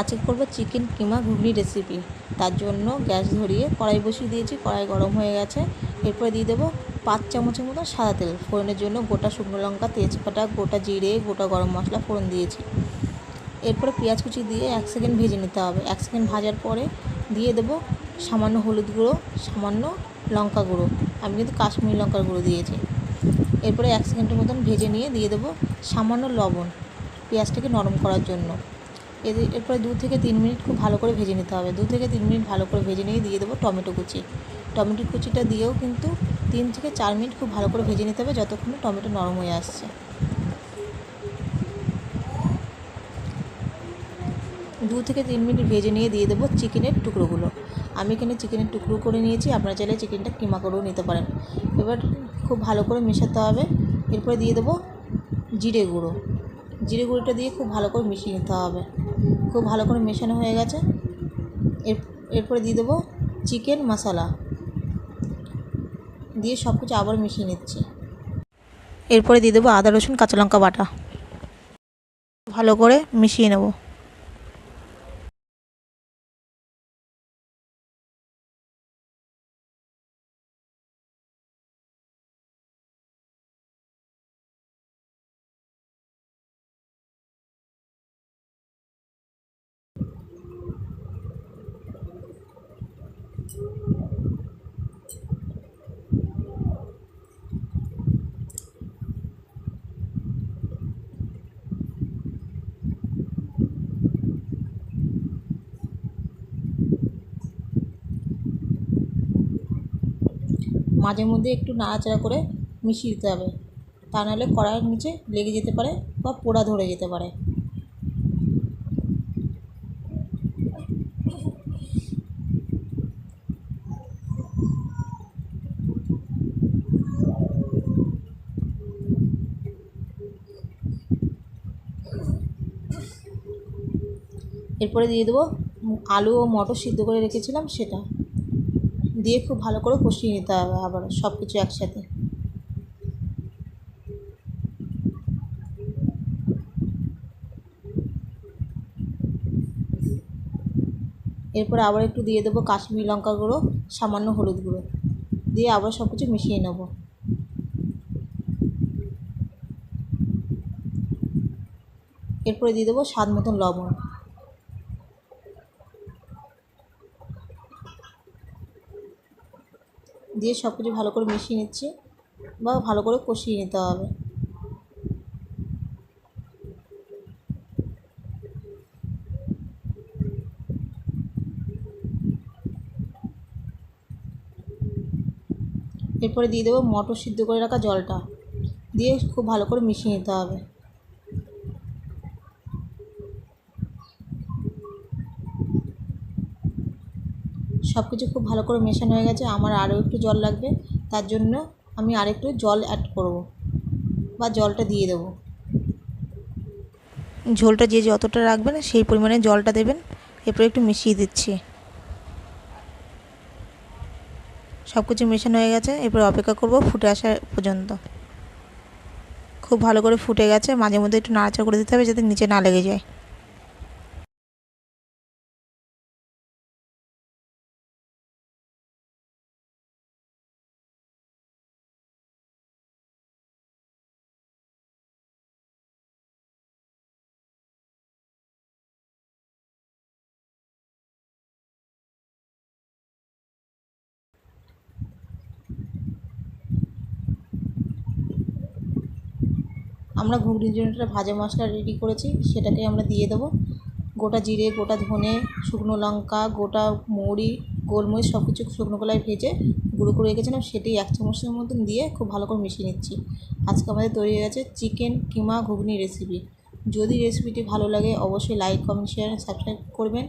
আজকে করব চিকেন কিমা ঘুগনি রেসিপি তার জন্য গ্যাস ধরিয়ে কড়াই বসিয়ে দিয়েছি, কড়াই গরম হয়ে গেছে। এরপরে দিয়ে দেবো পাঁচ চামচের মতো সাদা তেল। ফোড়নের জন্য গোটা শুকনো লঙ্কা, তেজপাতা, গোটা জিরে, গোটা গরম মশলা ফোড়ন দিয়েছি। এরপরে পেঁয়াজ কুচি দিয়ে এক সেকেন্ড ভেজে নিতে হবে। এক সেকেন্ড ভাজার পরে দিয়ে দেবো সামান্য হলুদ গুঁড়ো, সামান্য লঙ্কা গুঁড়ো। আমি কিন্তু কাশ্মীরি লঙ্কার গুঁড়ো দিয়েছি। এরপরে এক সেকেন্ডের মতন ভেজে নিয়ে দিয়ে দেবো সামান্য লবণ। পেঁয়াজটাকে নরম করার জন্য। এদের এরপরে দু থেকে তিন মিনিট খুব ভালো করে ভেজে নিতে হবে। দু থেকে তিন মিনিট ভালো করে ভেজে নিয়ে দিয়ে দেবো টমেটো কুচি। টমেটো কুচিটা দিয়েও কিন্তু তিন থেকে চার মিনিট খুব ভালো করে ভেজে নিতে হবে যতক্ষণে টমেটো নরম হয়ে আসছে। দু থেকে তিন মিনিট ভেজে নিয়ে দিয়ে দেবো চিকেনের টুকরোগুলো। আমি এখানে চিকেনের টুকরো করে নিয়েছি, আপনারা চাইলে চিকেনটা কিমা করেও নিতে পারেন। এবার খুব ভালো করে মেশাতে হবে। এরপরে দিয়ে দেবো জিরে গুঁড়ো। জিরে গুঁড়িটা দিয়ে খুব ভালো করে মিশিয়ে নিতে হবে। খুব ভালো করে মেশানো হয়ে গেছে। এর, এরপরে দিয়ে দেবো চিকেন মশলা। দিয়ে সব কিছু আবার মিশিয়ে নিচ্ছি। এরপরে দিয়ে দেবো আদা রসুন, কাঁচা লঙ্কা বাটা। ভালো করে মিশিয়ে নেব। মাঝে মধ্যে একটু নাড়াচাড়া করে মিশিয়ে দিতে হবে। তা নাহলে কড়াইয়ের নিচে লেগে যেতে পারে বা পোড়া ধরে যেতে পারে। এরপরে দিয়ে দেবো আলু ও মটর সিদ্ধ করে রেখেছিলাম সেটা। দিয়ে খুব ভালো করে কষিয়ে নিতে হবে আবার সব কিছু একসাথে। এরপরে আবার একটু দিয়ে দেবো কাশ্মীরি লঙ্কা গুঁড়ো, সামান্য হলুদ গুঁড়ো। দিয়ে আবার সব কিছু মিশিয়ে নেব। এরপরে দিয়ে দেবো স্বাদ মতন লবণ। দিয়ে সব কিছু ভালো করে মিশিয়ে নিচ্ছি বা ভালো করে কষিয়ে নিতে হবে। এরপরে দিয়ে দেবো মটর সিদ্ধ করে রাখা জলটা। দিয়ে খুব ভালো করে মিশিয়ে নিতে হবে। সব কিছু খুব ভালো করে মেশানো হয়ে গেছে, আমার আরও একটু জল লাগবে, তার জন্য আমি আরেকটু জল অ্যাড করব বা জলটা দিয়ে দেবো। ঝোলটা যে যতটা রাখবেন সেই পরিমাণে জলটা দেবেন, এরপরে একটু মিশিয়ে দিচ্ছি। সব কিছু মেশানো হয়ে গেছে, এরপরে অপেক্ষা করব ফুটে আসা পর্যন্ত। খুব ভালো করে ফুটে গেছে মাঝে মধ্যে একটু নাড়াচাড়া করে দিতে হবে যাতে নিচে না লেগে যায়। আমরা ঘুগনির জন্য একটা ভাজা মশলা রেডি করেছি, সেটাকে আমরা দিয়ে দেবো। গোটা জিরে, গোটা ধনে, শুকনো লঙ্কা, গোটা মৌরি, গোলমরিচ সব কিছু শুকনো কলায় ভেজে গুঁড়ো করে রেখেছিলাম সেটি এক চামচের মতন দিয়ে খুব ভালো করে মিশিয়ে নিচ্ছি। আজকে আমাদের তৈরি হয়ে গেছে চিকেন কিমা ঘুগনি রেসিপি যদি রেসিপিটি ভালো লাগে, অবশ্যই লাইক কমেন্ট শেয়ার সাবস্ক্রাইব করবেন।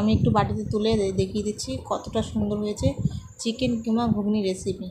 আমি একটু বাটিতে তুলে দেখিয়ে দিচ্ছি কতটা সুন্দর হয়েছে। চিকেন কিমা ঘুগনি রেসিপি